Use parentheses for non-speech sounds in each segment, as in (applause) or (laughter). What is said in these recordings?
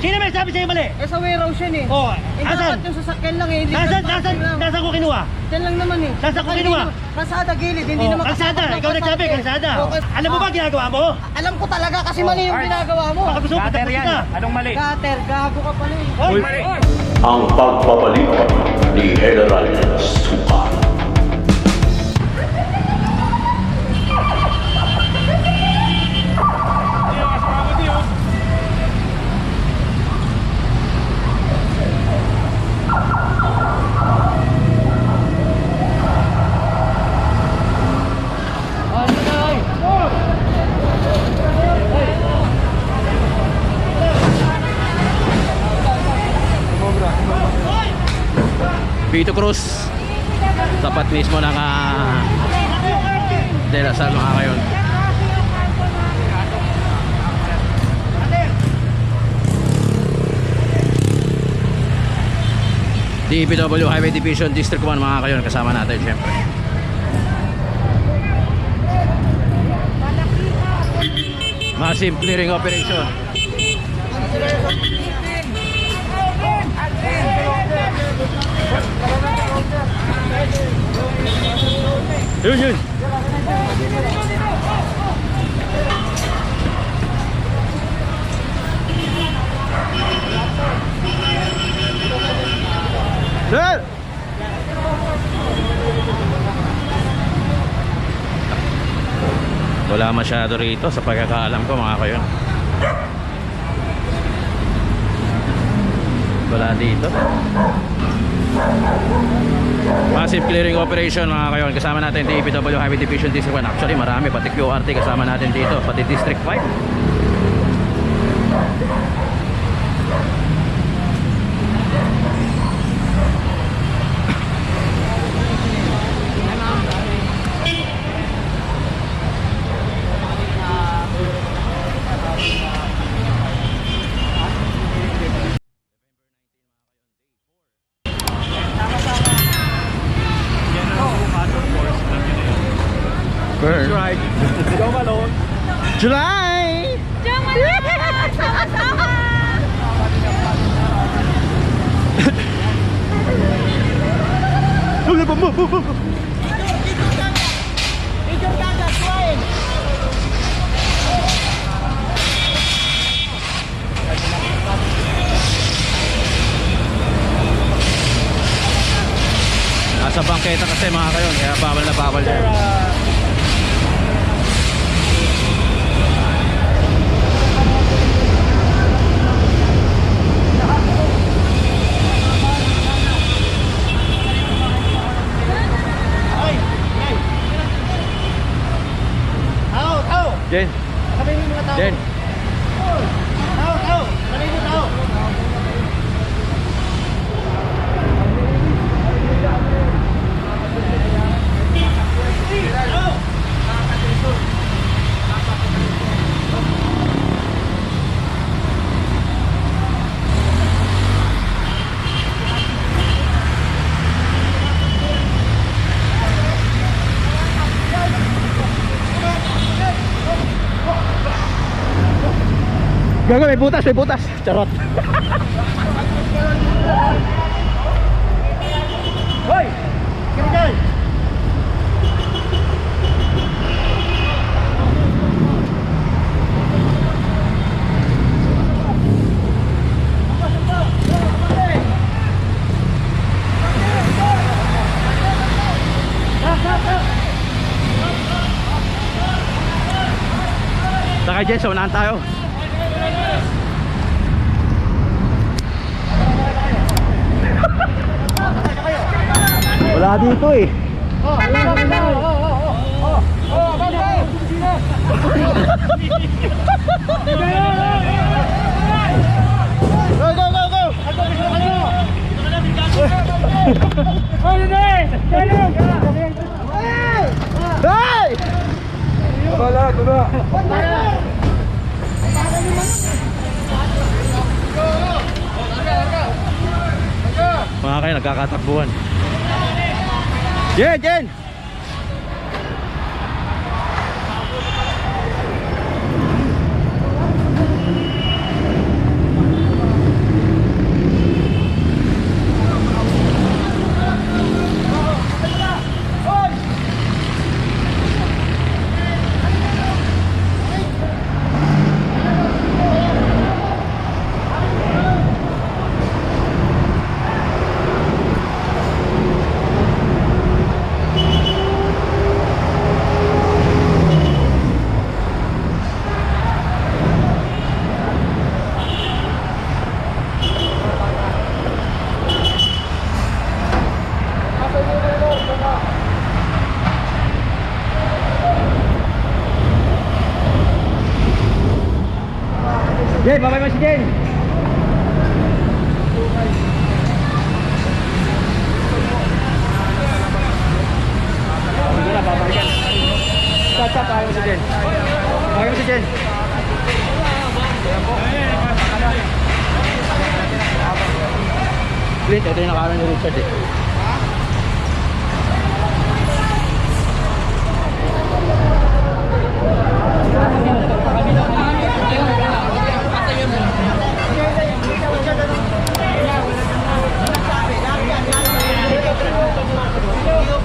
Sino may sabi sa'yo mali? Eh, sa warehouse yan eh. Oh, Eh, asan? dapat yung sasakyan lang eh. Hindi Nasaan, third nasaan, lang. nasaan ko kinuha? Yan lang naman eh. Nasaan ko kinuha? hindi naman- Kalsada, gilid. Hindi Oh, naman kalsada, kasama ng ikaw nagsabi, eh. kalsada. Oh, kas- Alam mo ba Ah, ginagawa mo? Alam ko talaga kasi mali yung ginagawa mo. Baka gusto mo Gutter yan. ka. Anong mali? Gutter, gago ka pala eh. Hoy, Mali. ang pagbabalik ni General Suka. Vito Cruz. Tapat mismo ng uh, De La Salle mga kayon. DPW Highway Division District 1 mga kayon. Kasama natin syempre. Massive clearing operation Yun yun Sir! Wala masyado rito sa pagkakaalam ko mga kayon. Wala dito. Massive clearing operation mga kayon. Kasama natin DPW Highway Division District 1. Actually marami. Pati QRT kasama natin dito. Pati District 5. Burn. Right. Go Malone. July! Nasa bangketa kasi mga kayon, kaya bawal na bawal yan. Tao, tao. Jen, mo yung mga tao. Jen. Tao, tao. Sabi mo tao. Gago, may butas, may butas. Charot. Hoy! Dyan. Saka Jen, sa unahan tayo. Wala dito eh. Go, go, go, go! Hey! Bala, baba. Mga kayo, nagkakatakbuhan. Jen, Jen! Jen, babay mo si Jen. Sige na, babalikan. Chat, chat, babay mo si Jen. Babay mo si Jen. Clint, ito yung nakaano ni Richard eh.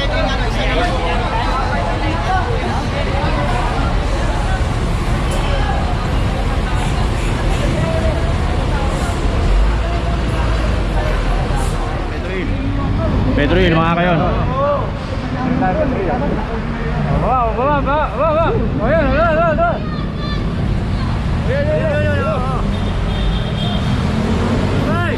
Pedro Hill, mga kayon. Baba, baba, baba, baba. O yan, yan, yan, yan. Ayan, yan, yan, yan, yan. Ay!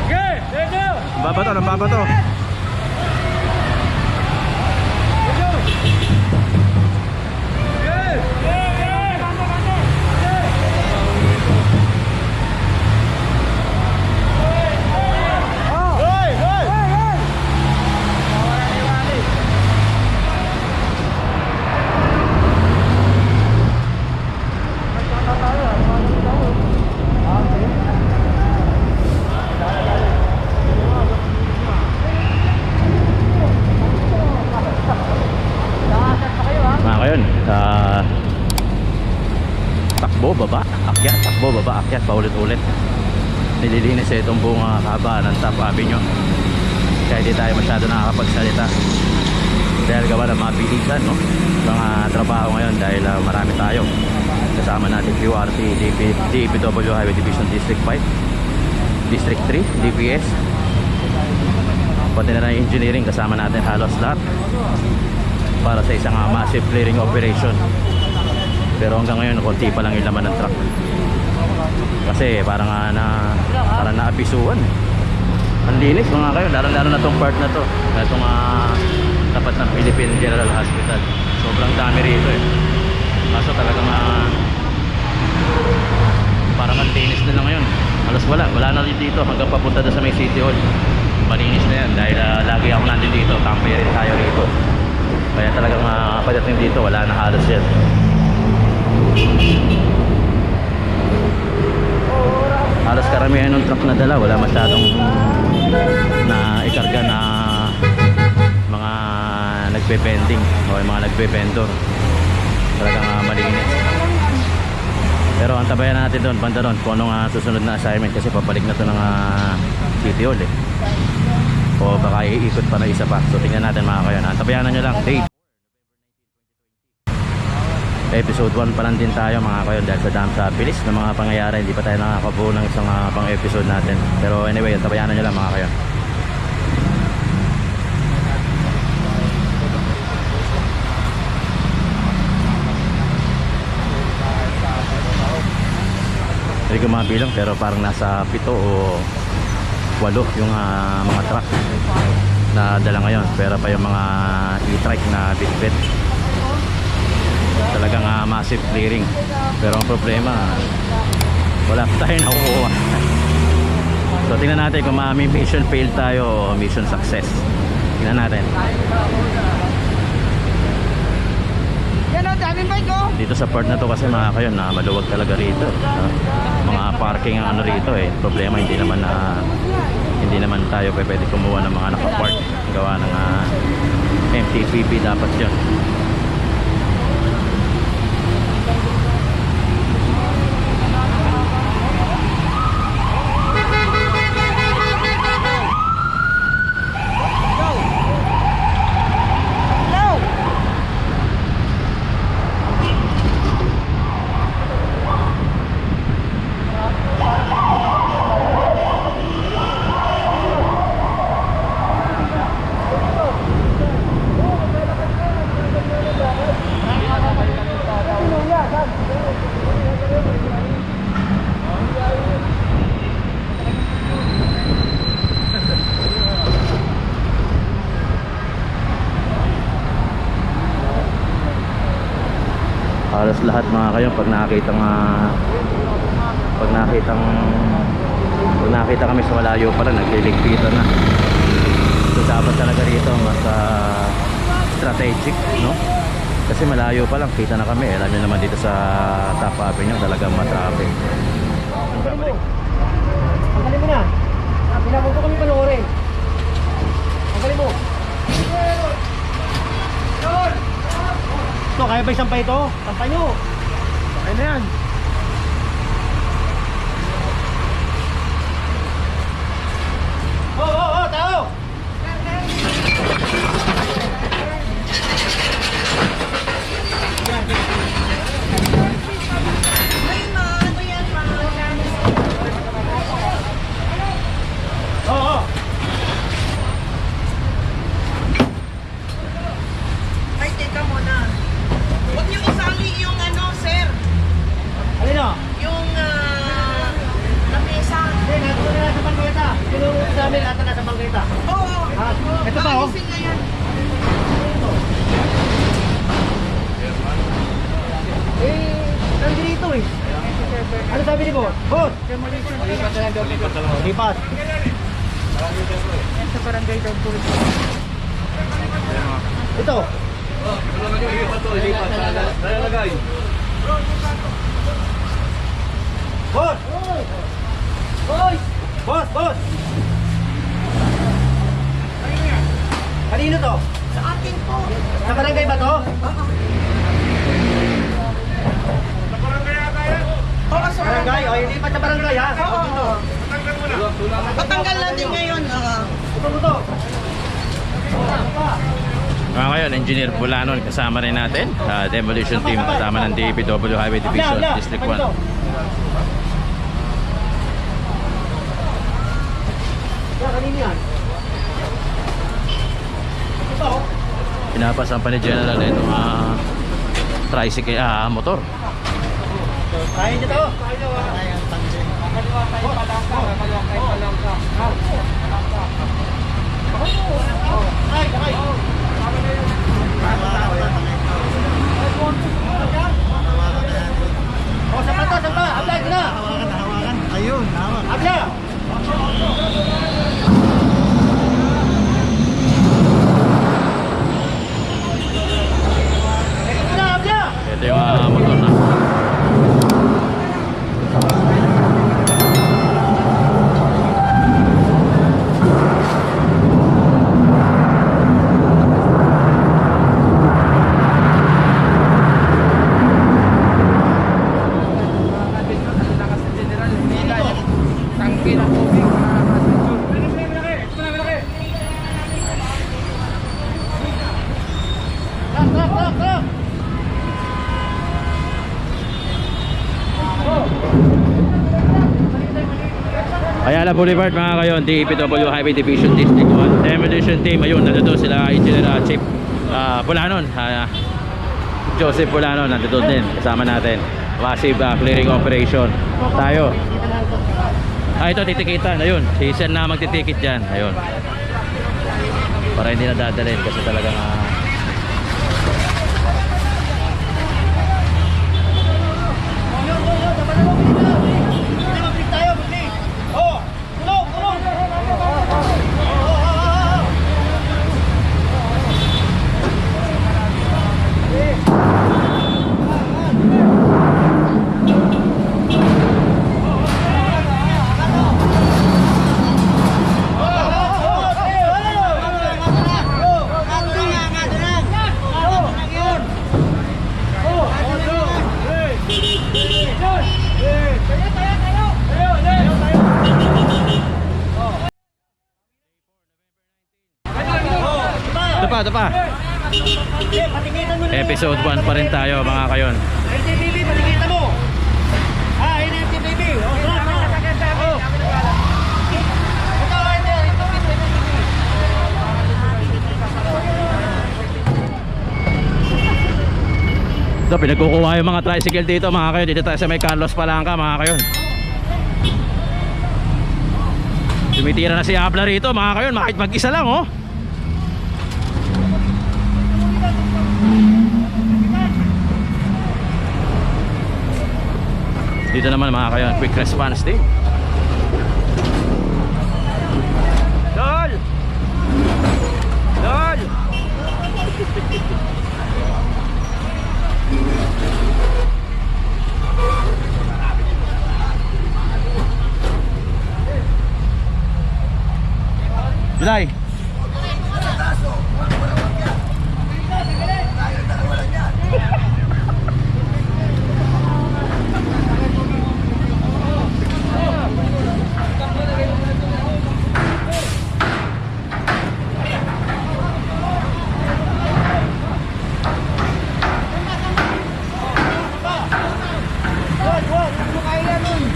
Okay, let's go! Babato, ng babato. Hoy! Hoy! Mga kayon, sa takbo, baba, akyat, takbo, baba, akyat, paulit-ulit. Nililinis eh itong buong uh, kaba ng Top Avenue. Kaya di tayo masyado nakakapagsalita. Dahil gawa ng mabilisan, no? Mga trabaho ngayon dahil ah, marami tayo. Kasama natin QRT, DP, DPW Highway Division District 5, District 3, DPS. Pati na rin engineering kasama natin halos lahat para sa isang ah, massive clearing operation. Pero hanggang ngayon, konti pa lang yung laman ng truck. Kasi parang nga na, parang naabisuan. Ang linis mga kayo, lalo-lalo na tong part na to. Itong ah, tapat ng Philippine General Hospital. Sobrang dami rito eh. Kaso talagang ah, parang ang linis nila ngayon. Alas wala, wala na rin dito hanggang papunta doon sa may City Hall. Malinis na yan dahil ah, lagi ako nandun dito, camping rin tayo rito. Kaya talagang uh, pagdating dito, wala na halos yan. Halos karamihan ng truck na dala, wala masyadong na ikarga na mga nagpe-pending o mga nagpe-vendor. Talagang uh, malinis. Pero ang tabayan natin doon, banda doon, kung anong ah, susunod na assignment kasi papalik na to ng uh, City Hall eh. O baka iikot pa na isa pa. So tingnan natin mga kayo. Antabayanan nyo lang. Date. Episode 1 pa lang din tayo mga kayo dahil sa dam sa bilis ng mga pangyayari. Hindi pa tayo nakakabuo ng isang ah, pang episode natin. Pero anyway, antabayanan nyo lang mga kayo. Hindi ko mabilang pero parang nasa pito o walo yung ah, mga truck na dala ngayon pero pa yung mga e-trike na bitbit talagang ah, massive clearing. Pero ang problema wala pa tayong (laughs) nakukuha. So tingnan natin kung may mission failed tayo o mission success. Tingnan natin. Oh. dito sa part na to kasi mga kayo na maluwag talaga rito no? mga parking ang ano rito eh. Problema hindi naman na hindi naman tayo pwede kumuha ng mga nakapark. Gawa ng ah, MTPP dapat yun Hello! halos lahat mga kayo pag nakakita nga pag nakitang pag nakita kami sa malayo pa lang nagliligpitan na so dapat talaga rito mas ah, strategic no kasi malayo pa lang kita na kami alam nyo naman dito sa top avenue talagang matraffic Ang galing mo na. Pinapag ko kami panoorin. Ang mo. Ito, kaya ba isampay ito? Sampay nyo. Kaya na. Oh, oh, oh, tao! Oo, oh, Ay, teka muna. Huwag niyo isali yung ano, sir. Alin o? Yung ah, lamesa. Hindi, nasa na nasa bangketa. Tinuro sa amin lahat na nasa bangketa. Oo. Ah, ito pa, oh. Aalisin na yan. Eh, nandito eh. Ano sabi ni Boss? Boss! Lipat na lang daw. Lipat. Sa barangay daw po. Ito. Boss! Boss! Boss! Boss! Kanino to? Sa akin po. Sa barangay ba to? Oo, sa Barangay? O, ilipat sa barangay ha? Oo. Patanggal natin ngayon. ah. Ito mo to. Mga ngayon engineer Bulanon kasama rin natin sa demolition team kasama ng DPW Highway Division. District Kanino? 1 Yan, kanino yan? Ito oh. pinapasan pa ni General itong uh, tricycle, ah, motor Kaya niyo to? Kaya niyo. Ay, ay. Oh? Saan pa? Abla, ito na. Ayun, tama. Abla. Ito na, abla. ito yung ah, motor na Tangki na tubig. Trak, trak, trak, trak. Ayala Boulevard mga kayon, DPW Highway Division District 1 Demolition Team, ayun, nandito sila Engineer uh, Chief uh, Pulanon ah, Joseph Pulanon, nandito din, kasama natin. Massive ah, clearing operation. Tayo. Ah, ito titikitan, ayun. Si Sen na magtitikit dyan, ayun. Para hindi na dadalhin kasi talagang ah, Mablik tayo, mablik. Oh, tulong, tulong. Oh, oh, oh, oh. ito pa. Patikitan mo na. Episode 1 pa rin tayo mga kayon. NTTV, patikitan mo. Ah, yun ang NTTV. Oh, stop, oh. Oh. Ito, ito, ito, ito, ito. Ito, pinagkukuha yung mga tricycle dito mga kayon. Dito tayo sa may Carlos Palangka mga kayon. Tumitira na si Abla rito mga kayon. Makit mag-isa lang oh. Dito naman mga kayon, quick response team. Dol! Dol! (laughs) July.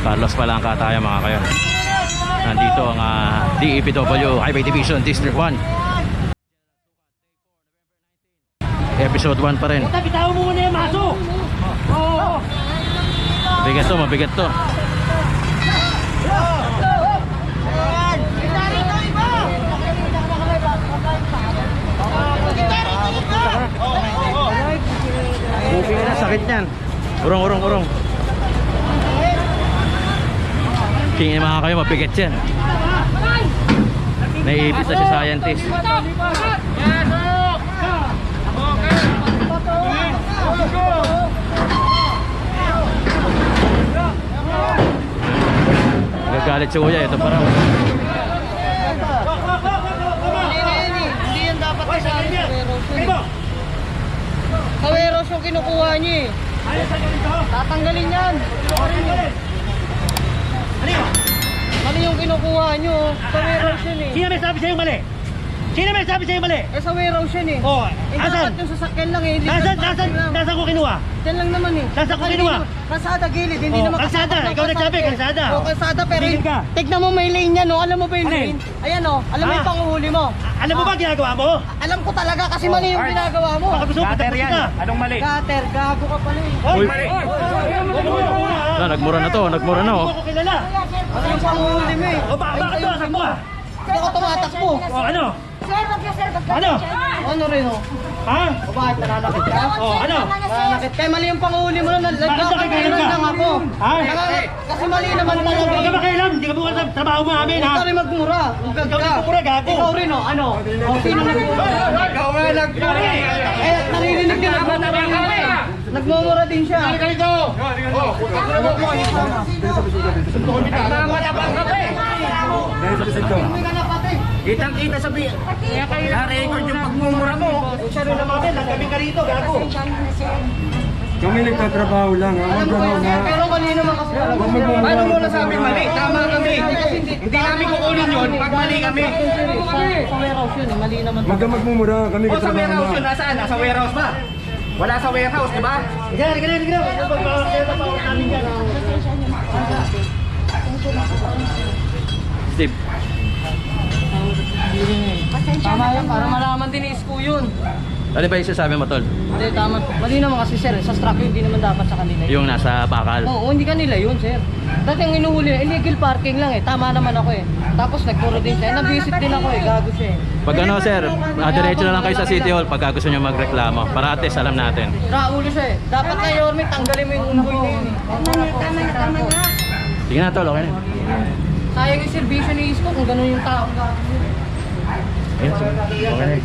Carlos Palangka tayo mga kayo. Nandito ang ah, DEPW Highway Division District 1. Episode 1 pa rin. Puta, bitawan mo muna yung maso. Oo. Bigat to, mabigat to. Buking na, sakit niyan. Urong, urong, urong. King mga kayo, mabigat yan. Naiipit na si scientist. Nagagalit si Kuya, ito pa raw. Hindi yan dapat sa. Ano? Kaweros yung kinukuha niyo eh. Sa ganito. Tatanggalin yan. Ano yun? Mali yung kinukuha niyo. Sa warehouse yun eh. Sino may sabi sa'yo mali? Sino may sabi sa'yo mali? Eh sa warehouse yun eh. Oh, Eh asan? dapat yung sasakyan lang eh. Hindi Nasaan, dapat nasaan, lang. nasaan ko kinuha? Yan lang naman eh. Nasaan ko kinuha? hindi naman- Kalsada gilid, hindi Oh, naman kalsada. kasama ng Ikaw nagsabi, eh. kalsada. Oh, kalsada pero Tigil ka. tignan mo may lane yan oh. Alam mo ba yung Alin? lane? Ayan oh. Alam mo Ah. yung panguhuli mo. Alam mo ba ginagawa mo? Alam ko talaga kasi mali yung ginagawa mo. Baka gusto mo patapusin ka. Anong mali? Gater, gago ka pala eh. Hoy? Ah, nagmura na to, nagmura na Hindi oh. mo ako kilala. Ano yung panguhuli mo eh? O ba, bakit to? Asak mo ah? Hindi ako tumatakbo. O ano? Ano? Ano rin oh? Ha? O bakit nananakit ka? O ano? Nananakit ka? Mali yung panguhuli mo na Bakit nakikailan nagkakailan ka? lang ako. Ha? Nangangat- Kasi mali naman talaga Huwag ka eh. makialam. Hindi ka bukas sa trabaho mo amin ha? Huwag ka rin magmura. Huwag Ikaw rin magmura, gago. Ikaw rin oh. Ano? O sino nagmura? Ikaw nga nagmura Eh, naririnig din nagmumura din siya. Nagmumura din siya. Nagmamadabang ka pa eh. Kitang-kita sa biya. Na-record yung pagmumura mo. Siya rin naman din. Nagkabing ka rito, gago. Kami nagtatrabaho lang, ha? Alam ko na. pero mali naman kasi. Paano mo nasabi mali? Tama kami. Hindi namin kukunin yun pag mali kami. Sa warehouse yun eh, mali naman. Huwag ka magmumura, kami O sa katrabaho warehouse yun, na. nasaan? Nasa warehouse ba? Wala sa warehouse, di ba? Ganyan, ganyan, ganyan. Pag makakita pa ako namin dyan. Steve, Tama yun, para malaman din ni Isko yun. ano ba yung sasabi mo tol? Hindi, tama. Mali naman kasi sir, sa truck yun, hindi naman dapat sa kanila yun. Yung nasa bakal. Oo, hindi kanila yun, sir. Dati ang inuhuli, illegal parking lang eh. Tama naman ako eh. Tapos nagpuro din siya. Nabisit din ako eh. Gago siya eh. Pag ano sir, ah, diretso na lang kayo sa City Hall pagka gusto nyo magreklamo. Para at least alam natin. Raulo siya eh. Dapat na Yorme, tanggalin mo yung umboy na yun eh. Sige na tol, okay na. Sayang yung servisyo ni Isko kung ganun yung tao. Ayun. Okay na.